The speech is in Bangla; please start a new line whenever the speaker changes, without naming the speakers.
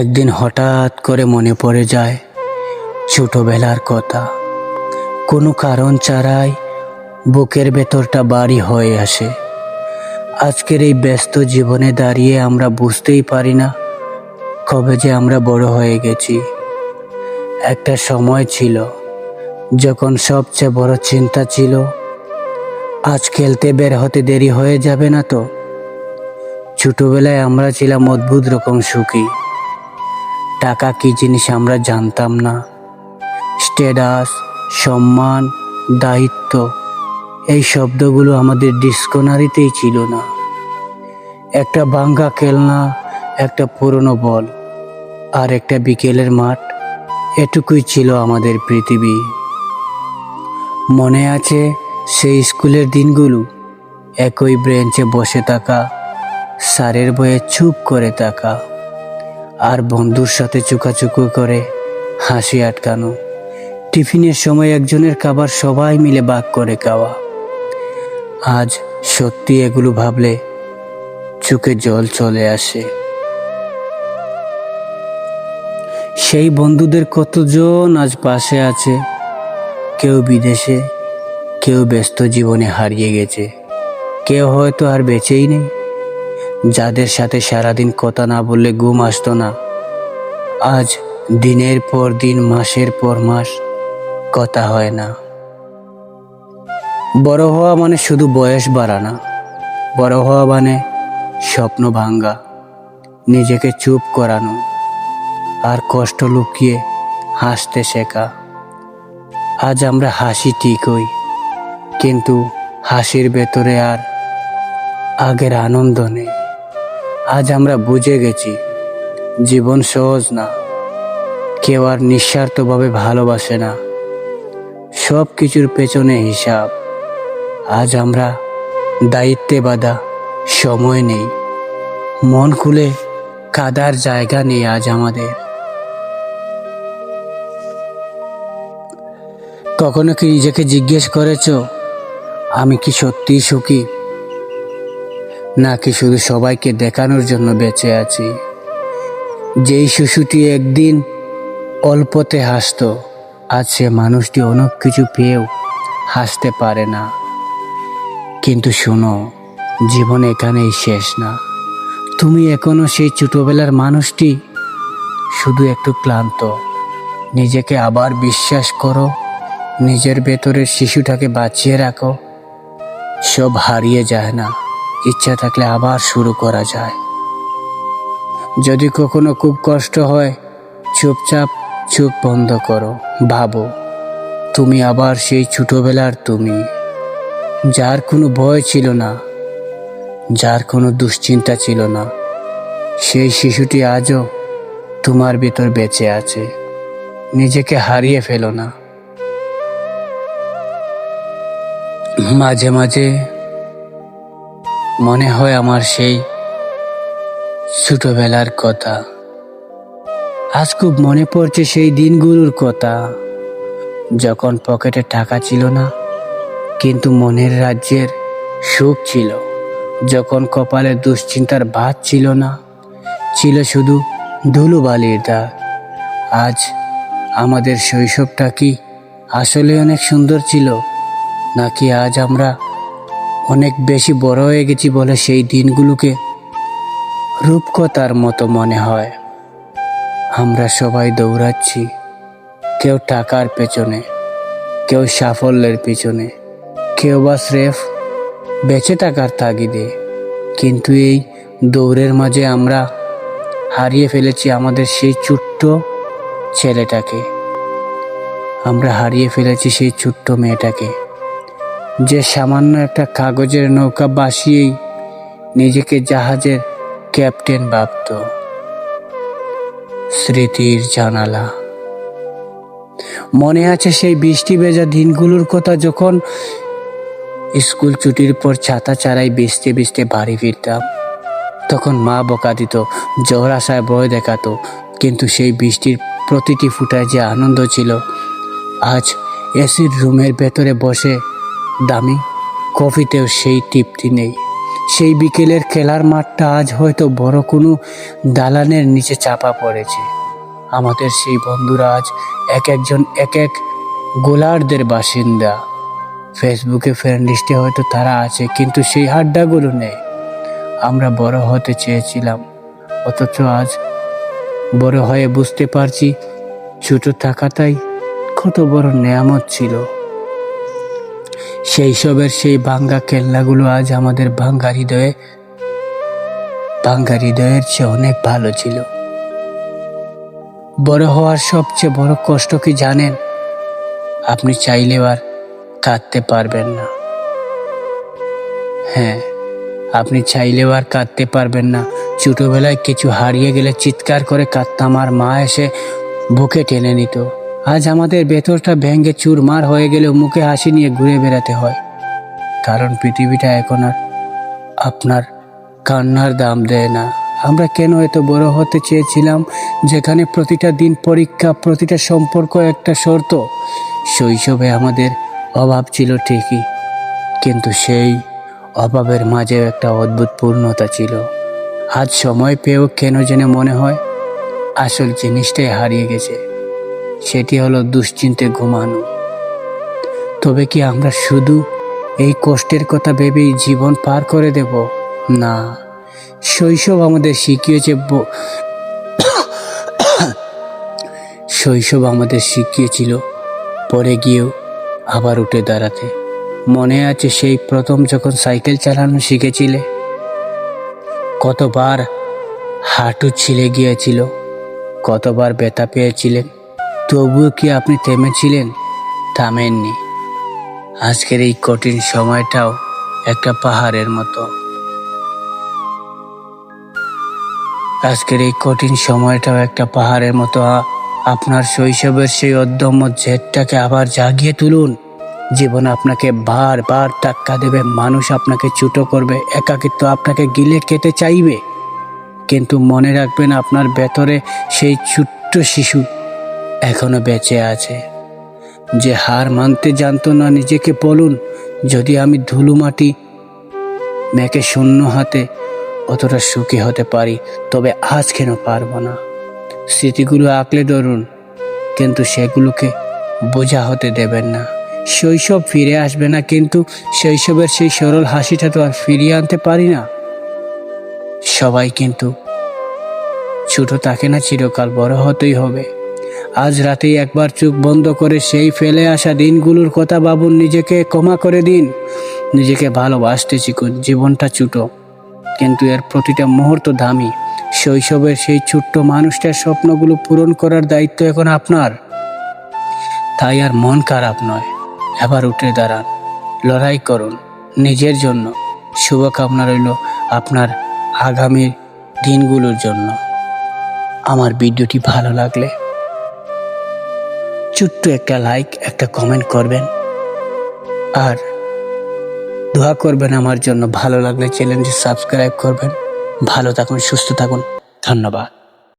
একদিন হঠাৎ করে মনে পড়ে যায় ছোটবেলার কথা। কোনো কারণ ছাড়াই বুকের ভেতরটা বাড়ি হয়ে আসে। আজকের এই ব্যস্ত জীবনে দাঁড়িয়ে আমরা বুঝতেই পারি না কবে যে আমরা বড় হয়ে গেছি। একটা সময় ছিল যখন সবচেয়ে বড় চিন্তা ছিল, আজ খেলতে বের হতে দেরি হয়ে যাবে না তো? ছোটবেলায় আমরা ছিলাম অদ্ভুত রকম সুখী। টাকা কি জিনিস আমরা জানতাম না? স্টেটাস, সম্মান, দায়িত্ব, এই শব্দগুলো আমাদের ডিসকোনারিতেই ছিল না। একটা ভাঙ্গা খেলনা, একটা পুরনো বল, আর একটা বিকেলের মাঠ, এটুকুই ছিল আমাদের পৃথিবী। মনে আছে সেই স্কুলের দিনগুলো, একই ব্রেঞ্চে বসে থাকা, স্যারের বয়ে চুপ করে থাকা। আর বন্ধুর সাথে চুকাচুকু করে হাসি আটকানো। টিফিনের সময় একজনের খাবার সবাই মিলে ভাগ করে খাওয়া। আজ সত্যি এগুলো ভাবলে চোখে জল চলে আসে। সেই বন্ধুদের কতজন আজ পাশে আছে? কেউ বিদেশে, কেউ ব্যস্ত জীবনে হারিয়ে গেছে। কেউ হয়তো আর বেঁচেই নেই। যাদের সাথে সারাদিন কথা না বললে ঘুম আসতো না। আজ দিনের পর দিন, মাসের পর মাস কথা হয় না। বড় হওয়া মানে শুধু বয়স বাড়ানা। বড় হওয়া মানে স্বপ্ন ভাঙ্গা নিজেকে চুপ করানো আর কষ্ট লুকিয়ে হাসতে শেখা। আজ আমরা হাসি ঠিকই কিন্তু হাসির ভেতরে আর আগের আনন্দ নেই। আজ আমরা বুঝে গেছি, জীবন সহজ না। কেউ আর নিঃস্বার্থভাবে ভালোবাসে না। সব কিছুর পেছনে হিসাব। আজ আমরা দায়িত্বে বাঁধা সময় নেই। মন খুলে কাদার জায়গা নেই আজ আমাদের। কখনো কি নিজেকে জিজ্ঞেস করেছ, আমি কি সত্যিই সুখী? নাকি শুধু সবাইকে দেখানোর জন্য বেঁচে আছি? যেই শিশুটি একদিন অল্পতে হাসতো, আজ সে মানুষটি অনেক কিছু পেয়েও হাসতে পারে না। কিন্তু শোনো, জীবন এখানেই শেষ না। তুমি এখনও সেই ছোটোবেলার মানুষটি, শুধু একটু ক্লান্ত। নিজেকে আবার বিশ্বাস করো, নিজের ভেতরের শিশুটাকে বাঁচিয়ে রাখো। সব হারিয়ে যায় না। ইচ্ছা থাকলে আবার শুরু করা যায়। যদি কখনো খুব কষ্ট হয়, চুপচাপ, চুপ বন্ধ করো, ভাবো, তুমি আবার সেই ছোটবেলার তুমি। যার কোনো ভয় ছিল না, যার কোনো দুশ্চিন্তা ছিল না, সেই শিশুটি আজও তোমার ভিতর বেঁচে আছে। নিজেকে হারিয়ে ফেলো না। মাঝে মাঝে মনে হয় আমার সেই ছোটবেলার কথা। আজ খুব মনে পড়ছে সেই দিনগুলোর কথা। যখন পকেটে টাকা ছিল না, কিন্তু মনের রাজ্যের সুখ ছিল। যখন কপালে দুশ্চিন্তার ভাত ছিল না, ছিল শুধু ধুলোবালির দাগ। আজ আমাদের শৈশবটা কি আসলে অনেক সুন্দর ছিল, নাকি আজ আমরা অনেক বেশি বড় হয়ে গেছি বলে সেই দিনগুলোকে রূপকথার মতো মনে হয়। আমরা সবাই দৌড়াচ্ছি, কেউ টাকার পেছনে, কেউ সাফল্যের পিছনে, কেউ বা স্রেফ বেঁচে থাকার তাগিদে। কিন্তু এই দৌড়ের মাঝে আমরা হারিয়ে ফেলেছি আমাদের সেই ছোট্ট ছেলেটাকে। আমরা হারিয়ে ফেলেছি সেই ছোট্ট মেয়েটাকে। যে সামান্য একটা কাগজের নৌকা বাসিয়েই নিজেকে জাহাজের ক্যাপ্টেন ভাবত। স্মৃতির জানালা। মনে আছে সেই বৃষ্টি ভেজা দিনগুলোর কথা যখন স্কুল ছুটির পর ছাতা চারাই ভিজতে ভিজতে বাড়ি ফিরতাম। তখন মা বকা দিত জ্বর আসায় ভয় দেখাতো, কিন্তু সেই বৃষ্টির প্রতিটি ফুটায় যে আনন্দ ছিল, আজ এসির রুমের ভেতরে বসে দামি। কফিতেও সেই তৃপ্তি নেই। সেই বিকেলের খেলার মাঠটা আজ হয়তো বড় কোনো দালানের নিচে চাপা পড়েছে। আমাদের সেই বন্ধুরা আজ এক একজন এক এক গোলার্ধের বাসিন্দা। ফেসবুকে ফ্রেন্ড লিস্টে হয়তো তারা আছে, কিন্তু সেই হাড্ডাগুলো নেই। আমরা বড় হতে চেয়েছিলাম, অথচ আজ বড় হয়ে বুঝতে পারছি ছোট থাকাটাই কত বড় নেয়ামত ছিল। সেই সবের সেই ভাঙ্গা খেলনাগুলো আজ আমাদের ভাঙ্গা হৃদয়ে, ভাঙ্গা হৃদয়ের চেয়ে অনেক ভালো ছিল। বড় হওয়ার সবচেয়ে বড় কষ্ট কি জানেন? আপনি চাইলেও আর কাঁদতে পারবেন না। হ্যাঁ আপনি চাইলেও আর কাঁদতে পারবেন না। ছোটবেলায় কিছু হারিয়ে গেলে চিৎকার করে কাঁদতাম আর মা এসে বুকে টেনে নিত। আজ আমাদের ভেতরটা ভেঙে চুরমার হয়ে গেলেও মুখে হাসি নিয়ে ঘুরে বেড়াতে হয়। কারণ পৃথিবীটা এখন আর আপনার কান্নার দাম দেয় না। আমরা কেন এত বড় হতে চেয়েছিলাম? যেখানে প্রতিটা দিন পরীক্ষা, প্রতিটা সম্পর্ক একটা শর্ত। শৈশবে আমাদের অভাব ছিল ঠিকই, কিন্তু সেই অভাবের মাঝেও একটা অদ্ভুত পূর্ণতা ছিল। আজ সময় পেয়েও কেন যেন মনে হয়, আসল জিনিসটাই হারিয়ে গেছে। সেটি হলো দুশ্চিন্তে ঘুমানো। তবে কি আমরা শুধু এই কষ্টের কথা ভেবেই জীবন পার করে দেব? না। শৈশব আমাদের শিখিয়েছে শৈশব আমাদের শিখিয়েছিল পরে গিয়েও আবার উঠে দাঁড়াতে। মনে আছে সেই প্রথম যখন সাইকেল চালানো শিখেছিলে? কতবার হাঁটু ছিলে গিয়েছিল? কতবার ব্যথা পেয়েছিলেন তবুও কি আপনি থেমেছিলেন? থামেননি। আজকের এই কঠিন সময়টাও একটা পাহাড়ের মতো। আজকের এই কঠিন সময়টাও একটা পাহাড়ের মতো। আপনার শৈশবের সেই অদম্য জেদটাকে আবার জাগিয়ে তুলুন। জীবন আপনাকে বারবার ধাক্কা দেবে, মানুষ আপনাকে ছুটো করবে, একাকিত্ব আপনাকে গিলে খেতে চাইবে। কিন্তু মনে রাখবেন, আপনার ভেতরে সেই ছোট্ট শিশু এখনও বেঁচে আছে। যে হার মানতে জানতো না নিজেকে বলুন, যদি আমি ধুলো মাটি মেকে শূন্য হাতে অতটা সুখী হতে পারি, তবে আজ কেন পারব না? স্মৃতিগুলো আঁকলে ধরুন, কিন্তু সেগুলোকে বোঝা হতে দেবেন না। শৈশব ফিরে আসবে না, কিন্তু শৈশবের সেই সরল হাসিটা তো আর ফিরিয়ে আনতে পারি না। সবাই কিন্তু ছোট থাকে না, চিরকাল বড় হতেই হবে। আজ রাতেই একবার চোখ বন্ধ করে সেই ফেলে আসা দিনগুলোর কথা ভাবুন, নিজেকে ক্ষমা করে দিন। নিজেকে ভালোবাসতে শিখুন, জীবনটা ছোট। কিন্তু এর প্রতিটা মুহূর্ত দামি। শৈশবের সেই ছোট্ট মানুষটার স্বপ্নগুলো পূরণ করার দায়িত্ব এখন আপনার। তাই আর মন খারাপ নয়। এবার উঠে দাঁড়ান। লড়াই করুন। নিজের জন্য। শুভকামনা রইল আপনার আগামী দিনগুলোর জন্য। আমার ভিডিওটি ভালো লাগলে ছোট্ট একটা লাইক একটা কমেন্ট করবেন। আর দোয়া করবেন আমার জন্য ভালো লাগলে চ্যানেলটি সাবস্ক্রাইব করবেন। ভালো থাকুন, সুস্থ থাকুন। ধন্যবাদ।